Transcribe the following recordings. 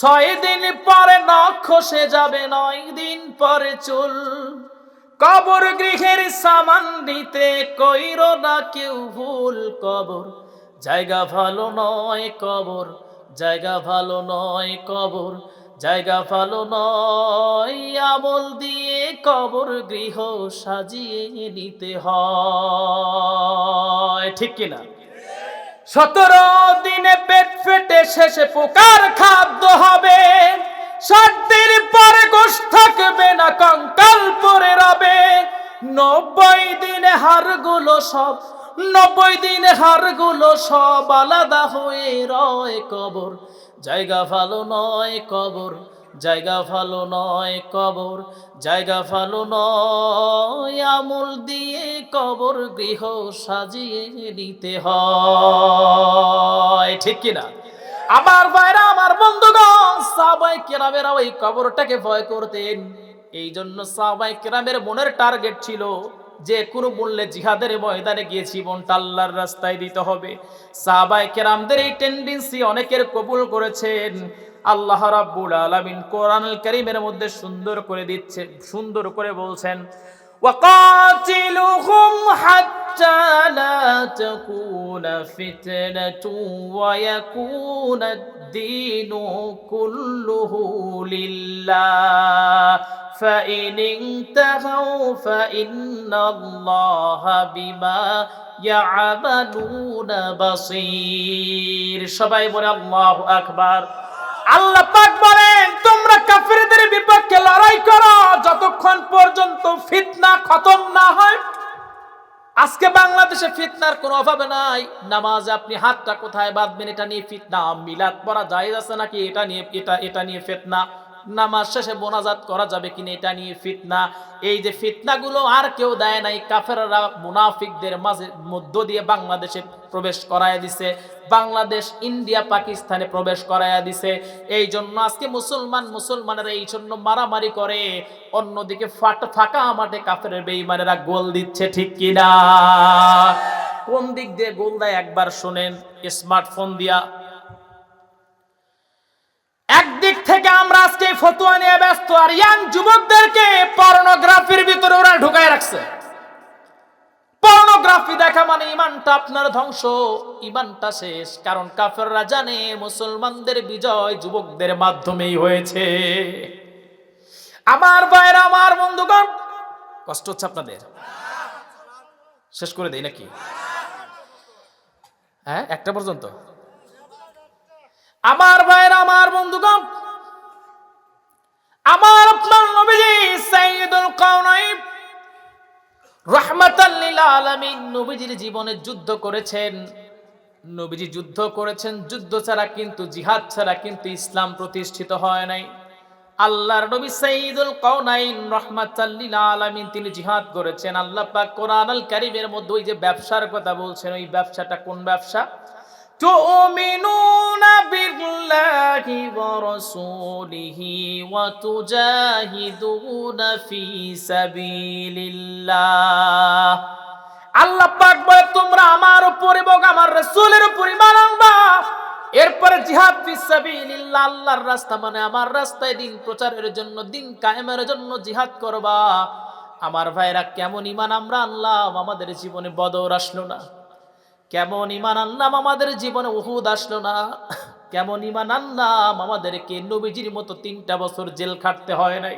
ছয় দিন পরে নখ খসে যাবে, নয় দিন পরে চুল। কবর গৃহের সামান নিতে কইর না কেউ ভুল কবর। জায়গা ভালো নয় কবর, জায়গা ভালো নয় কবর, জায়গা ভালো নয় আমল দিয়ে কবর গৃহ সাজিয়ে নিতে হয়। ঠিক কিনা? সতেরো দিনে পেট ফেটে শেষে পোকার খাদ্য হবে। ষাট পরে গোশ থাকবে না, কঙ্কাল পরে রবে। নব্বই দিনে হাড়গুলো সব, নব্বই দিনে হাড়গুলো সব আলাদা হয়ে রয় কবর। জায়গা ভালো নয় কবর জায়গা ভালো নয় কবর, জায়গা ভালো নয় আমল দিয়ে কবর গৃহ সাজিয়ে নিতে হয়। ঠিক কিনা? আমার ভাইরা, আমার বন্ধুগণ সাবাই কেরামেরা ওই কবরটাকে ভয় করতেন। এই জন্য সাবাই কেরামের মনের টার্গেট ছিল যে কোনো মূল্যে জিহাদের ময়দানে গিয়ে জীবনটা আল্লাহর রাস্তায় দিতে হবে। সাহাবাই কেরামদের এই টেন্ডেন্সি অনেকের কবুল করেছেন। আল্লাহ রাব্বুল আলামিন কোরআনুল কারীমের মধ্যে সুন্দর করে দিচ্ছে সুন্দর করে বলছেন وقاتلهم حتى لا تكون فتنة ويكون الدين كله لله فإن انتهوا فإن الله بما يعملون بصير সবাই বলে আল্লাহু আকবার আল্লাহ পাক বলেন, তোমরা কাফিরদের বিপক্ষে লড়াই করো, যতক্ষণ পর্যন্ত ফিতনা খতম না হয়। আজকে বাংলাদেশে ফিতনার কোনো অভাব নাই। নামাজে আপনি হাতটা কোথায় বাঁধবেন, এটা নিয়ে ফিতনা, মিলাদ পড়া যায় আছে নাকি? এটা নিয়ে, এটা এটা নিয়ে ফিতনা। নামাজ শেষে মোনাজাত করা যাবে কিনা এটা নিয়ে ফিতনা। এই যে ফিতনাগুলো আর কেউ দেয় নাই, কাফেররা মুনাফিকদের মাঝে মধ্য দিয়ে বাংলাদেশে প্রবেশ করায় দিছে, বাংলাদেশ, ইন্ডিয়া, পাকিস্তানে প্রবেশ করায়া দিছে। এই জন্য আজকে মুসলমান মুসলমানেরা এই জন্য মারামারি করে, অন্যদিকে ফাট ফাঁকা মাঠে কাফের বেইমানেরা গোল দিচ্ছে, ঠিক কিনা? কোন দিক দিয়ে গোল দেয় একবার শোনেন, স্মার্টফোন দিয়া একদিক থেকে আমরা আজকে ফতুয়া নিয়ে ব্যস্ত, আর ইয়াং যুবকদেরকে পর্নোগ্রাফির ভিতরে ওরা ঢুকায় রাখছে। পর্নোগ্রাফি দেখা মানে ইমানটা আপনার ধ্বংস, ইমানটা শেষ, কারণ কাফেররা জানে মুসলমানদের বিজয় যুবকদের মাধ্যমেই হয়েছে। আমার ভাইয়ের, আমার বন্ধুগণ, কষ্ট হচ্ছে আপনাদের? শেষ করে দেই নাকি? হ্যাঁ একটা পর্যন্ত। আমার ভাইয়ের, আমার বন্ধুগণ, আমার আপনার নবীজি সাইয়্যিদুল কাউনাইন রাহমাতাল লিল আলামিন নবীজির জীবনে যুদ্ধ করেছেন। নবীজি যুদ্ধ করেছেন। যুদ্ধ ছাড়া কিন্তু, জিহাদ ছাড়া কিন্তু ইসলাম প্রতিষ্ঠিত হয় নাই। আল্লাহর নবী সাইয়্যিদুল কাউনাইন রাহমাতাল লিল আলামিন তিনি জিহাদ করেছেন। আল্লাহ পাক কোরআনুল কারীমের মধ্যে ওই যে ব্যবসার কথা বলছেন, ওই ব্যবসাটা কোন ব্যবসা? تؤمنون بالله ورسوله وتجاهدون في سبيل الله আল্লাহ পাক বলে তোমরা আমার উপর এবং আমার রাসূলের উপর ঈমান আনবা এরপরে জিহাদ ফিসাবিলিল্লাহ আল্লাহর রাস্তা মানে আমার রাস্তায় দিন প্রচারের জন্য দিন কায়েমের জন্য জিহাদ করবা আমার ভাইরা কেমন ঈমান আমরা আনলাম আমাদের জীবনে বদর আসলো না কেমন ইমান আনলাম আমাদের জীবনে? উহুদ আসলো না। কেমন ইমান আনলাম আমাদেরকে? নবীজির মতো তিনটা বছর জেল খাটতে হয় নাই।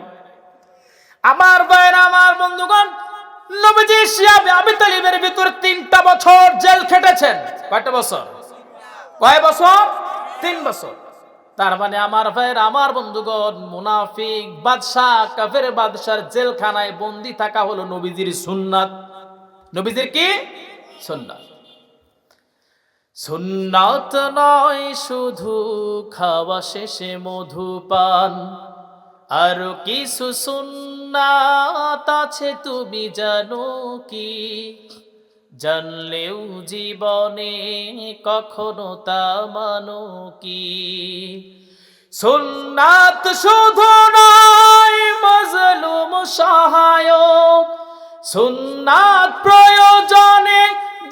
আমার ভাইয়ের, আমার বন্ধুগণ, নবীজি শিয়াবে আবি তালিবের ভিতর তিনটা বছর জেল খেটেছেন। কয়টা বছর? কয় বছর? তিন বছর। তার মানে আমার ভাইয়ের, আমার বন্ধুগণ, মুনাফিক, বাদশাহ, কাফের বাদশার জেলখানায় বন্দি থাকা হলো নবীজির সুন্নাত। নবীজির কি? সুন্নাত। সুন্নাত নয়, শুধু খাওয়া শেষে মধুপান আর কিছু সুন্নাত আছে, তুমি জানো কি? জানলেও জীবনে কখনো তা মানো কি? সুন্নাত শুধু নয়, মজলুম সহায়ক। সুন্নাত প্রয়োজনে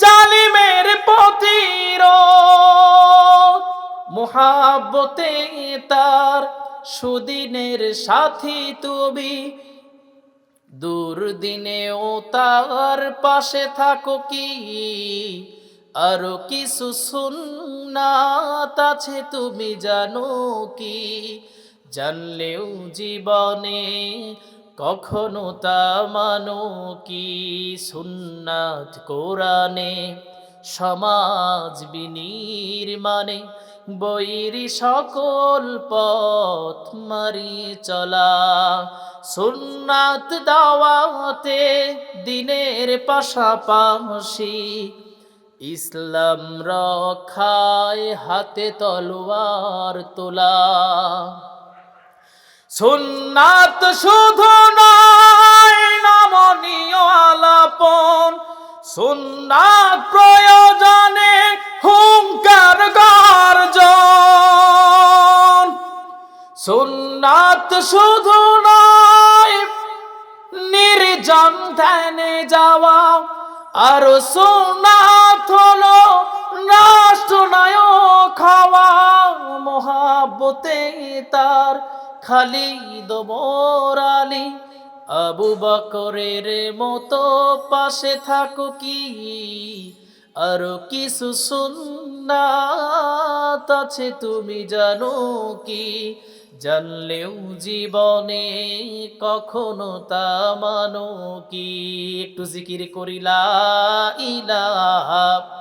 জালিমের প্রতিরোধ। মোহাব্বতে তার সুদিনের সাথী তুমি। দুর্দিনেও তার পাশে থাকো কি? আরও কিছু সুন্নাত আছে তুমি জানো কি? জানলেও জীবনে কখনো তা মানো কি সুন্নাত কোরআনে? সমাজ বিনির্মাণে বৈরি সকল পথ মারি চলা। সুন্নাত দাওয়াতে দিনের পাশাপাশি ইসলাম রক্ষায় হাতে তলোয়ার তোলা। সুন্নাত শুধু নয়, নমনীয় আলাপন। সুন্নাত প্রয়োজনে হুঙ্কার গর্জন। সুন্নাত শুধু নয়, নির্জন ধ্যানে যাওয়া। আর সুন্নাত হলো রাষ্ট্রনায় খাওয়া মহাব্বতে তার খালিদ মোরালি আবু বকরের মতো পাশে থাকো কি? আরও কিছু সুন্নাত আছে তুমি জানো কি? জানলেও জীবনে কখনো তা মানো কি? একটু জিকির করিলা ইলাহা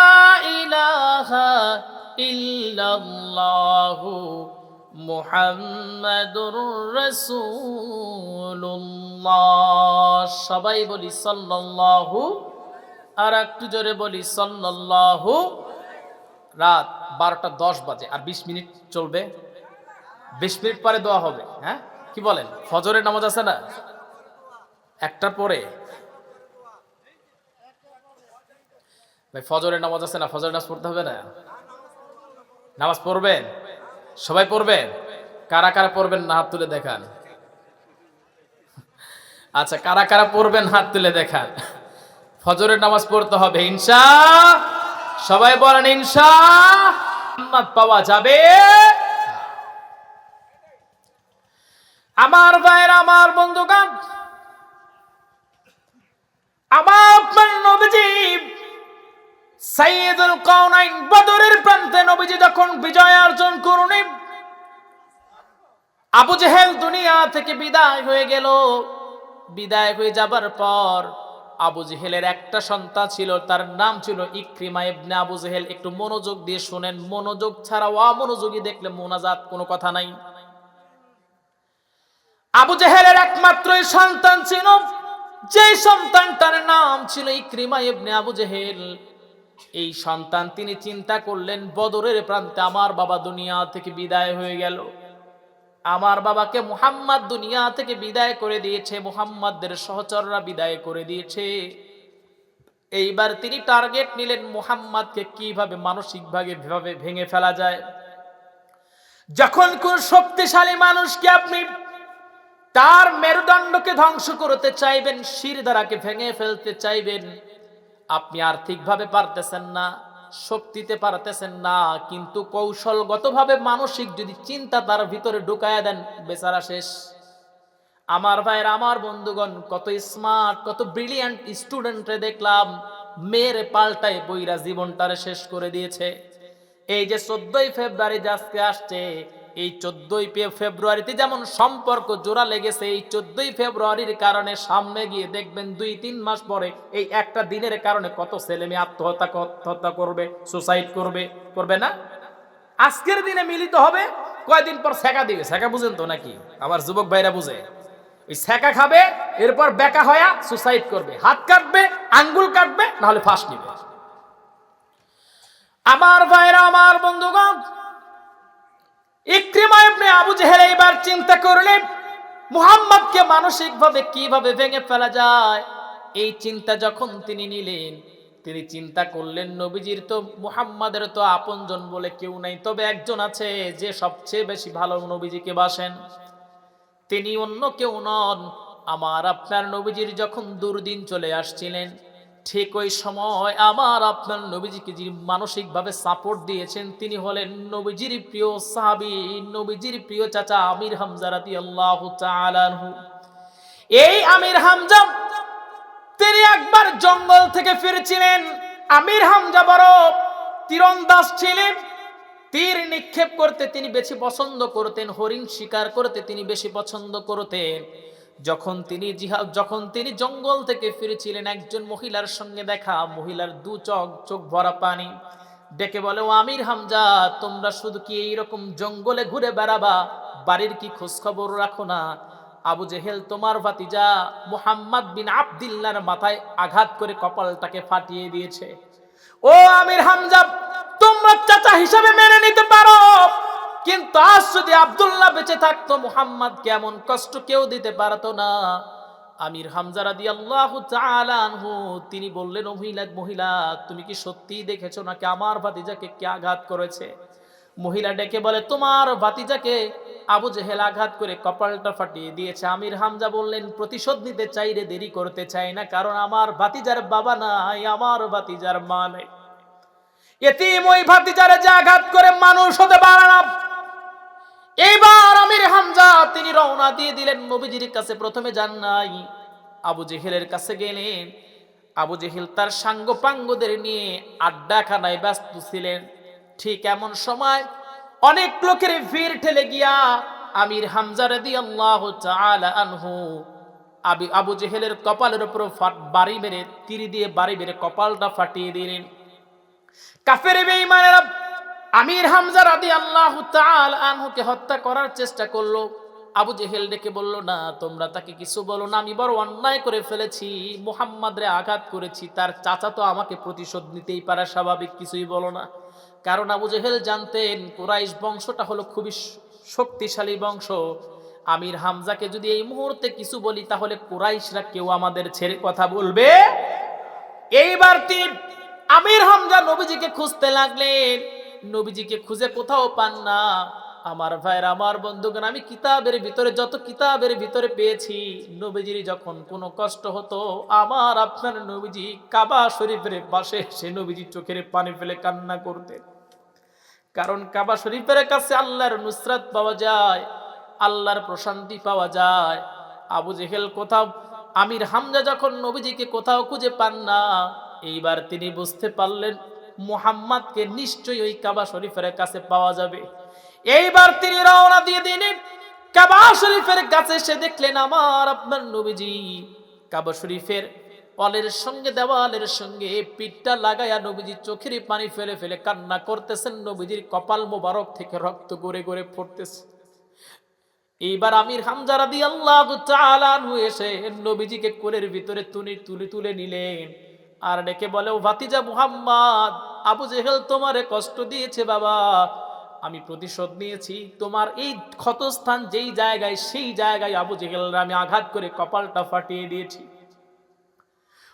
সবাই বলি সাল্লাল্লাহু, আর একটু জোরে বলি সাল্লাল্লাহু। রাত বারোটা দশ বাজে, আর বিশ মিনিট চলবে। বিশ মিনিট পরে দোয়া হবে হ্যাঁ? কি বলেন? ফজরের নামাজ আছে না? একটার পরে ভাই, ফজরের নামাজ আছে না? ফজরের নামাজ পড়তে হবে না? নামাজ পড়বেন? সবাই পড়বেন? কারা কারা পড়বেন না হাত তুলে দেখান? আচ্ছা কারা কারা পড়বেন হাত তুলে দেখান? ফজরের নামাজ পড়তে হবে, ইনশা সবাই বলেন জান্নাত পাওয়া যাবে। আমার ভাইয়ের, আমার বন্ধুগণ, আমার নবীজি সাইয়েদুল কাউনাইন বদরের প্রান্তে নবীজি যখন বিজয় অর্জন করুন আবু জেহেল দুনিয়া থেকে বিদায় হয়ে গেল। বিদায় হয়ে যাবার পর আবু জেহেলের একটা সন্তান ছিল, তার নাম ছিল ইক্রিমা ইবনে আবু জেহেল। একটু মনোযোগ দিয়ে শুনেন, মনোযোগ ছাড়া অমনোযোগী দেখলে মোনাজাত কোনো কথা নাই। আবু জেহেলের একমাত্রই সন্তান ছিল যে সন্তানটার নাম ছিল ইক্রিমা ইবনে আবু জেহেল। এই সন্তান তিনি চিন্তা করলেন, বদরের প্রান্তে আমার বাবা দুনিয়া থেকে বিদায় হয়ে গেল। আমার বাবাকে মুহাম্মদ দুনিয়া থেকে বিদায় করে দিয়েছে, মুহাম্মাদদের সহচররা বিদায় করে দিয়েছে। এইবার তিনি টার্গেট নিলেন মুহাম্মাদকে কীভাবে মানসিকভাবে ভাবে ভেঙে ফেলা যায়। যখন কোন শক্তিশালী মানুষকে আপনি তার মেরুদণ্ডকে ধ্বংস করতে চাইবেন শির দ্বারাকে ভেঙে ফেলতে চাইবেন আপনি আর্থিকভাবে পারতেছেন না, শক্তিতে পারতেছেন না, কিন্তু কৌশলগতভাবে মানসিক যদি চিন্তা তার ভিতরে ঢুকায়া দেন, বেচারা শেষ। আমার ভাইয়ের, আমার বন্ধুগণ, কত স্মার্ট কত ব্রিলিয়ান্ট স্টুডেন্টরে দেখলাম মেয়ের পাল্টায় বইরা জীবনটারে শেষ করে দিয়েছে। এই যে চোদ্দই ফেব্রুয়ারি আজকে আসছে এই চোদ্দই ফেব্রুয়ারিতে যেমন সম্পর্ক জোড়া লেগেছে, এই চোদ্দই ফেব্রুয়ারির কারণে সামনে গিয়ে দেখবেন দুই তিন মাস পরে এই একটা দিনের কারণে কত ছেলে মেয়ে আত্মহত্যা আত্মহত্যা করবে সুসাইড করবে করবে না? আজকের দিনে মিলিত হবে, কয়দিন পর শেখা দিবে? শেখা বুঝেন তো নাকি? আমার যুবক ভাইরা বুঝে। ওই ছ্যাঁকা খাবে, এরপর বেকা হয়া সুসাইড করবে। হাত কাটবে, আঙ্গুল কাটবে, নাহলে ফাঁস নিবে। আমার ভাইরা, আমার বন্ধুগণ ইক্রিমা ইবনে আবু জেহেল এইবার চিন্তা করলেন, মুহাম্মদকে মানসিকভাবে কীভাবে ভেঙে ফেলা যায়? এই চিন্তা যখন তিনি নিলেন, তিনি চিন্তা করলেন, নবীজির তো, মুহাম্মাদের তো আপনজন বলে কেউ নাই, তবে একজন আছে যে সবচেয়ে বেশি ভালো নবীজিকে বাসেন। তিনি অন্য কেউ নন, আমার আপনার নবীজির যখন দুর্দিন চলে আসছিলেন ঠিক ওই সময় আমার আপনার নবীজিকে যিনি মানসিকভাবে সাপোর্ট দিয়েছেন, তিনি হলেন নবীজির প্রিয় সাহাবি, নবীজির প্রিয় চাচা আমির হামজা রাদি আল্লাহ এই আমির হামজা, তিনি একবার জঙ্গল থেকে ফিরছিলেন। আমির হামজা বড় তীরন্দাজ ছিলেন। তীর নিক্ষেপ করতে তিনি বেশি পছন্দ করতেন, হরিণ শিকার করতে তিনি বেশি পছন্দ করতেন। যখন তিনি জিহাদ, যখন তিনি জঙ্গল থেকে ফিরেছিলেন, একজন মহিলার সঙ্গে দেখা, মহিলার দু চোখ চোখ ভরা পানি। ডেকে বলে, ও আমির হামজা, তোমরা শুধু কি এইরকম জঙ্গলে ঘুরে বেড়াবা? বাড়ির কি খোঁজ খবর রাখো না? আবু জেহেল, তোমার ভাতিজা মুহাম্মদ বিন আবদিল্লার মাথায় আঘাত করে কপালটাকে ফাটিয়ে দিয়েছে। ও আমির হামজা, তোমরা চাচা হিসাবে মেনে নিতে পারো। কিন্তু আজ যদি আব্দুল্লাহ বেঁচে থাকতো, মুহাম্মদ কেমন কষ্ট কেউ দিতে পারতো না। আমির হামজা রাদি আল্লাহ আনহু, তিনি বললেন মহিলা মহিলা, তুমি কি সত্যিই দেখেছ নাকি আমার ভাতিজাকে কে আঘাত করেছে? মহিলা ডেকে বলে, তোমার ভাতিজাকে আবু জেহেল আঘাত করে কপালটা ফাটিয়ে দিয়েছে। আমির হামজা বললেন, প্রতিশোধ নিতে চাইরে দেরি করতে চাই না, কারণ আমার ভাতিজার বাবা নাই, আমার ভাতিজার মা নাই। এতিম ওই ভাতিজারে যে আঘাত করে মানুষ হতে পারে না। এইবার আমির হামজা, তিনি রওনা দিয়ে দিলেন নবীজির কাছে, প্রথমে যান নাই। আবু জেহেলের কাছে গেলেন। আবু জেহেল তার সাঙ্গ পাঙ্গদের নিয়ে আড্ডাখানায় ব্যস্ত ছিলেন। ঠিক এমন সময় অনেক লোকের ভিড় ঠেলে গিয়া আমির হামজা রাদি আল্লাহ আনহু, আবি আবু জেহেলের কপালের উপর বাড়ি মেরে, তীর দিয়ে বাড়ি মেরে কপালটা ফাটিয়ে দিলেন। কাফের বেঈমানেরা আমির হামজা রাদি আল্লাহ আনহুকে হত্যা করার চেষ্টা করল। আবু জেহেল ডেকে বলল, না, তোমরা তাকে কিছু বলো না, আমি বড় অন্যায় করে ফেলেছি, মুহাম্মাদরে আঘাত করেছি, তার চাচা তো আমাকে প্রতিশোধ নিতেই পারে, স্বাভাবিক কিছুই বলো না। কারণ আবু জেহেল জানতেন, কুরাইশ বংশটা হলো খুবই শক্তিশালী বংশ। আমির হামজাকে যদি এই মুহূর্তে কিছু বলি, তাহলে কুরাইশরা কেউ আমাদের ছেড়ে কথা বলবে? এইবার আমির হামজা নবীজিকে খুঁজতে লাগলেন। নবীজিকে খুঁজে কোথাও পান না। আমার ভাইয়ের, আমার বন্ধুগণ, আমি কিতাবের ভিতরে, যত কিতাবের ভিতরে পেয়েছি, নবীজির যখন কোনো কষ্ট হতো, আমার আপনার নবীজি কাবা শরীফের পাশে সে নবীজির চোখের পানি ফেলে কান্না করতেন। কারণ কাবা শরীফের কাছে আল্লাহর নুসরাত পাওয়া যায়, আল্লাহর প্রশান্তি পাওয়া যায়। আবু জেহেল কোথাও, আমির হামজা যখন নবীজিকে কোথাও খুঁজে পান না, এইবার তিনি বুঝতে পারলেন মুহাম্মাদকে নিশ্চয়ই ওই কাবা শরীফের কাছে পাওয়া যাবে। এইবার তিনি রওনা দিয়ে দিলেন। কাবা শরীফের কাছে এসে দেখলেন, আমার আপনার নবীজি। কাবা শরীফের অলের সঙ্গে, দেওয়ালের সঙ্গে পিঠটা লাগাইয়া নবীজি চোখের পানি ফেলে ফেলে কান্না করতেছেন। নবীজির কপাল মোবারক থেকে রক্ত গড়ে গড়ে পড়তেছে। এইবার আমির হামজা রাদি আল্লাহ এসে নবীজিকে কোলের ভিতরে তুলে তুলে তুলে নিলেন। আর ডেকে বলে, ও ভাতিজা মুহাম্মদ, আবু জেহেল তোমারে কষ্ট দিয়েছে বাবা। আমি প্রতিশোধ নিয়েছি। তোমার এই ক্ষতস্থান যেই জায়গায়, সেই জায়গায় আবু জেহেল আমি আঘাত করে কপালটা ফাটিয়ে দিয়েছি।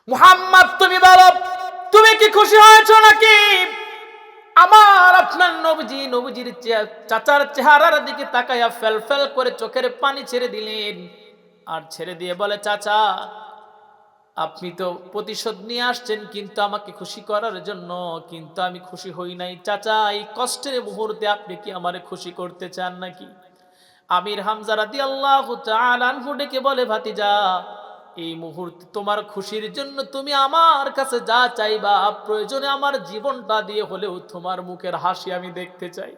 মুহাম্মদ, তুমি বলো, তুমি কি খুশি হয়েছো নাকি? আমার আপনার নবজি, নবজির চাচার চেহারার দিকে তাকাইয়া ফেল ফেল করে চোখের পানি ছেড়ে দিলেন। আর ছেড়ে দিয়ে বলে, চাচা আপনি তো প্রতিশোধ নিয়ে আসছেন, কিন্তু আমাকে খুশি করার জন্য, কিন্তু আমি খুশি হই নাই। চাচা, এই কষ্টের মুহূর্তে আপনি কি আমারে খুশি করতে চান নাকি? আমির হামজা রাদি আল্লাহ ডেকে বলে, ভাতিজা, এই মুহূর্তে তোমার খুশির জন্য তুমি আমার কাছে যা চাইবা, প্রয়োজনে আমার জীবনটা দিয়ে হলেও তোমার মুখের হাসি আমি দেখতে চাই।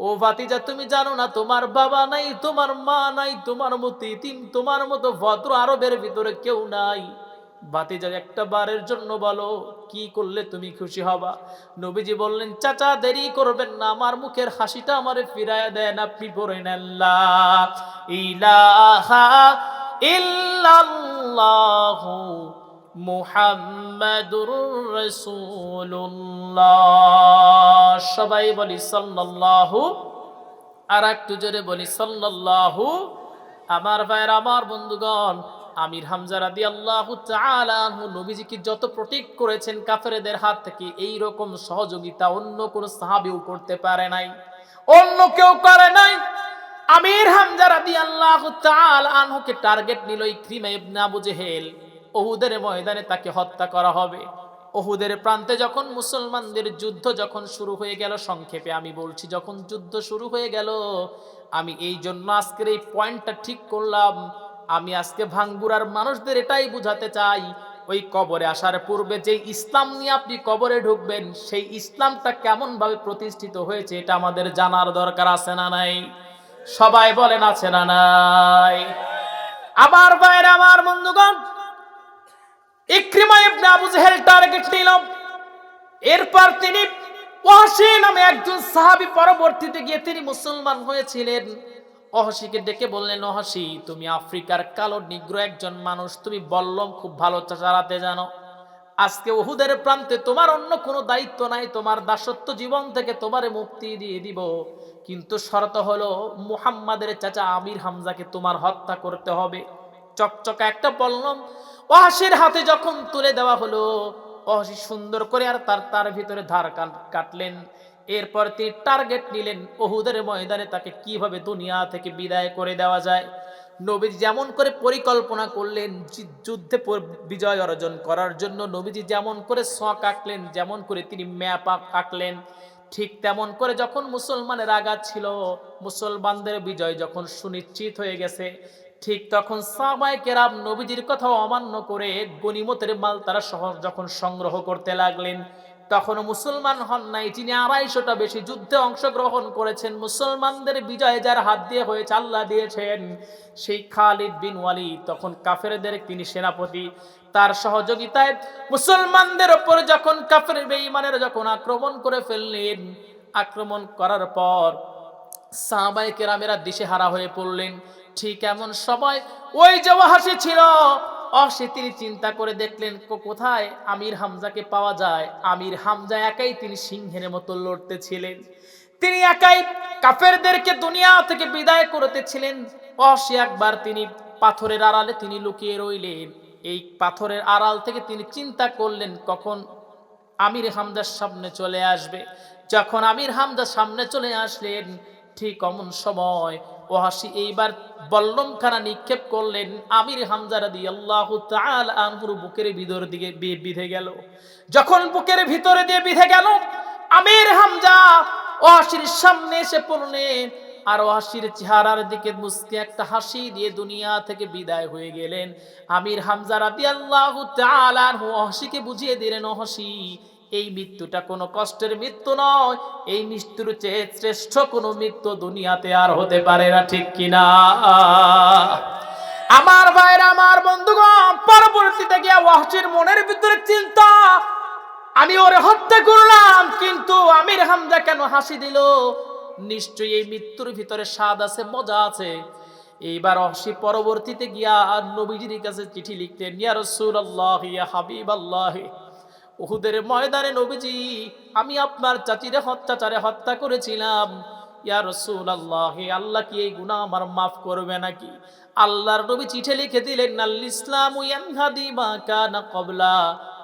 ও ভাতিজা, তুমি জানো না, তোমার বাবা নাই, তোমার মা নাই, তোমার মতো ইতিম তোমার মতো ভদ্র আরবের ভিতরে কেউ নাই। ভাতিজা একটা বারের জন্য বলো, কি করলে তুমি খুশি হবা? নবীজি বললেন, চাচা, দেরি করবেন না, আমার মুখের হাসিটা আমারে ফিরায় দেন, আপনি পড়েন আল্লাহ ইলাহা মুহাম্মাদুর রাসূলুল্লাহ। সবাই বলি, সাল্লাল্লাহু। আর একটু জোরে বলি, সাল্লাল্লাহু। আমার ভাইয়ের, আমার বন্ধুগণ আমির হামজা রাদি আল্লাহ নবীজিকে যত প্রোটেক্ট করেছেন কাফেরদের হাত থেকে এই রকম সহযোগিতা অন্য কোন সাহাবিও করতে পারে নাই। অন্য কেউ করে নাই। আমির হামজা রাদি আল্লাহ আনহুকে টার্গেট নিল ইক্রিমা ইবনে জেহেল। ওহুদের ময়দানে তাকে হত্যা করা হবে। ওহুদের প্রান্তে যখন মুসলমানদের যুদ্ধ যখন শুরু হয়ে গেল, সংক্ষেপে আমি বলছি, যখন যুদ্ধ শুরু হয়ে গেল, আমি এই জন্য আজকের এই পয়েন্টটা ঠিক করলাম। আমি আজকে ভাঙ্গুরার মানুষদের এটাই বুঝাতে চাই, ওই কবরে আসার পূর্বে যে ইসলাম নিয়ে আপনি কবরে ঢুকবেন, সেই ইসলামটা কেমন ভাবে প্রতিষ্ঠিত হয়েছে এটা আমাদের জানার দরকার আছে না নাই? সবাই বলেন আছে না নাই? আমার বাইরে আমার বন্ধুগণ, Ikrimah ibn Abu Jahl target নিল। এরপর তিনি ওয়াসি নামে একজন সাহাবী পরবর্তীতে গিয়ে তিনি মুসলমান হয়েছিলেন। অহসিকে ডেকে বললেন, অহসি, তুমি আফ্রিকার কালো নিগ্র একজন মানুষ, তুমি বললম খুব ভালো চালাতে জানো। আজকে ওহুদের প্রান্তে তোমার অন্য কোনো দায়িত্ব নাই, তোমার দাসত্ব জীবন থেকে তোমারে মুক্তি দিয়ে দিব। কিন্তু শর্ত হলো, মুহাম্মাদের চাচা আমির হামজাকে তোমার হত্যা করতে হবে। চকচকা একটা বললম অহাসির হাতে যখন তুলে দেওয়া হলো, অহাসি সুন্দর করে আর তার তার ভিতরে ধার কাটলেন। এরপর তিনি টার্গেট নিলেন ওহুদের ময়দানে তাকে কীভাবে দুনিয়া থেকে বিদায় করে দেওয়া যায়। নবীজি যেমন করে পরিকল্পনা করলেন যুদ্ধে বিজয় অর্জন করার জন্য নবীজি যেমন করে শখ আঁকলেন, যেমন করে তিনি ম্যাপ আঁকলেন, ঠিক তেমন করে যখন মুসলমানের আঘাত ছিল, মুসলমানদের বিজয় যখন সুনিশ্চিত হয়ে গেছে, ঠিক তখন সামাই কেরাম নবীজির কথা অমান্য করে গনিমতের মাল তারা সহ যখন সংগ্রহ করতে লাগলেন। তখন মুসলমান হন নাই তিনি আড়াইশোটা বেশি যুদ্ধে অংশগ্রহণ করেছেন, মুসলমানদের বিজয় যার হাত দিয়ে হয়েছে, আল্লাহ দিয়েছেন। সেই খালিদ বিন ওয়ালি তখন কাফেরদের তিনি সেনাপতি, তার সহযোগিতায় মুসলমানদের ওপর যখন কাফের বেঈমানের যখন আক্রমণ করে ফেললেন, আক্রমণ করার পর সাহাবাই কেরামেরা দিশে হারা হয়ে পড়লেন। ঠিক এমন সময় ওই যে ওয়াহাসি ছিল অসে তিনি চিন্তা করে দেখলেন কোথায়? আমির হামজাকে পাওয়া যায়। আমির হামজা একাই তিনি সিংহের মতো লড়তেছিলেন। তিনি একাই কাফেরদেরকে দুনিয়া থেকে বিদায় করতেছিলেন। অসে একবার তিনি পাথরের আড়ালে তিনি লুকিয়ে রইলেন। এই পাথরের আড়াল থেকে তিনি চিন্তা করলেন, কখন আমির হামজার সামনে চলে আসবে? যখন আমির হামজা সামনে চলে আসলেন ঠিক অমন সময়। ওহাসি এইবার বল্লমখানা নিক্ষেপ করলেন। আমির হামজা রাদি আল্লাহ আনহুর বুকের ভিতর দিকে বিধে গেল। যখন বুকের ভিতরে দিয়ে বিধে গেল, আমির হামজা ওহাসির সামনে এসে পড়লেন। আর ওহাসির চেহারার দিকে মুসকে একটা হাসি দিয়ে দুনিয়া থেকে বিদায় হয়ে গেলেন। আমির হামজা রাদি আল্লাহ ওহাসিকে বুঝিয়ে দিলেন ওহাসি এই মৃত্যুটা কোনো কষ্টের মৃত্যু নয়। এই মৃত্যুর চেয়ে শ্রেষ্ঠ কোনো মৃত্যু দুনিয়াতে আর হতে পারে না, ঠিক কিনা আমার ভাইরা আমার বন্ধুগণ, পরবর্তীতে গিয়া ওয়াহসির মনের ভিতরে চিন্তা, আমি ওরে হত্যা করলাম, কিন্তু আমির হামজা কেন হাসি দিল? নিশ্চয়ই এই মৃত্যুর ভিতরে স্বাদ আছে, মজা আছে। এইবার অহসি পরবর্তীতে গিয়া নবীজির কাছে চিঠি লিখতেন, ইয়া রাসূলুল্লাহ, ইয়া হাবিবাল্লাহ উহুদের ময়দানে নবীজি, আমি আপনার চাচিরে হত্যাচারে হত্যা করেছিলাম। ইয়া রসুল আল্লাহ আল্লাহ, কি এই গুনাহ আমার মাফ করবে নাকি? আল্লাহর নবী চিঠে লিখে দিলেন আল ইসলাম কবলা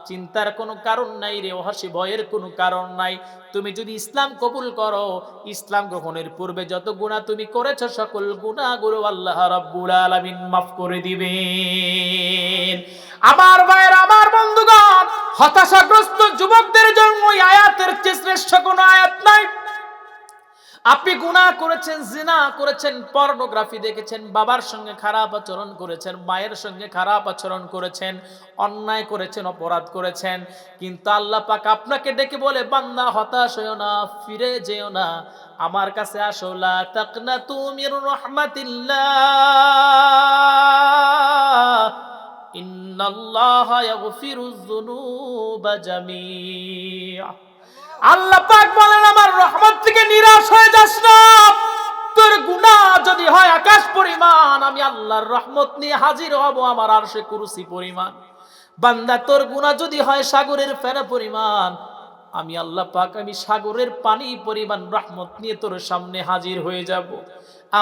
চিন্তার কোনো কারণ নাই রে ভয়ের কোনো কারণ নাই। তুমি যদি ইসলাম কবুল করো, ইসলাম গ্রহণের পূর্বে যত গুনাহ তুমি করেছ, সকল গুনাহগুলো আল্লাহ রাব্বুল আলামিন মাফ করে দিবেন। আমার ভাইয়ের, আমার বন্ধুগণ হতাশাগ্রস্ত যুবকদের জন্য ওই আয়াতের চেয়ে শ্রেষ্ঠ কোনো আয়াত নাই। আপনি গুনাহ করেছেন, জিনা করেছেন, পর্নোগ্রাফি দেখেছেন, বাবার সঙ্গে খারাপ আচরণ করেছেন, মায়ের সঙ্গে খারাপ আচরণ করেছেন, অন্যায় করেছেন, অপরাধ করেছেন, কিন্তু আল্লাহ পাক আপনাকে ডেকে বলে, বান্দা, হতাশ হয়েও না, ফিরে যেও না। আমার কাছে আসো, লা তাকনাতু মির রাহমাতিল্লাহ। আল্লাহ পাক বলেন, আমার রহমত থেকে নিরাশ হয়ে যাস না। তোর গুনাহ যদি হয় আকাশ পরিমাণ, আমি আল্লাহর রহমত নিয়ে হাজির হব, আমার আর সে কুরসি পরিমাণ। বান্দা, তোর গুণা যদি হয় সাগরের ফেনা পরিমাণ, আমি আল্লাহ পাক, আমি সাগরের পানি পরিমাণ রহমত নিয়ে তোর সামনে হাজির হয়ে যাব।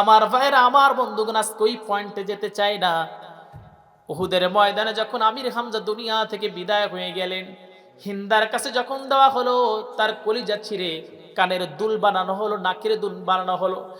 আমার ভাইয়েরা, আমার বন্ধুগণ, আজকে ওই পয়েন্টে যেতে চাই না। উহুদের ময়দানে যখন আমির হামজা দুনিয়া থেকে বিদায় হয়ে গেলেন, হিন্দার কাছে যখন দেওয়া হলো, তার কলিজা ছিঁড়ে কানের দুল বানানো হলো, নাকের দুল বানানো হলো।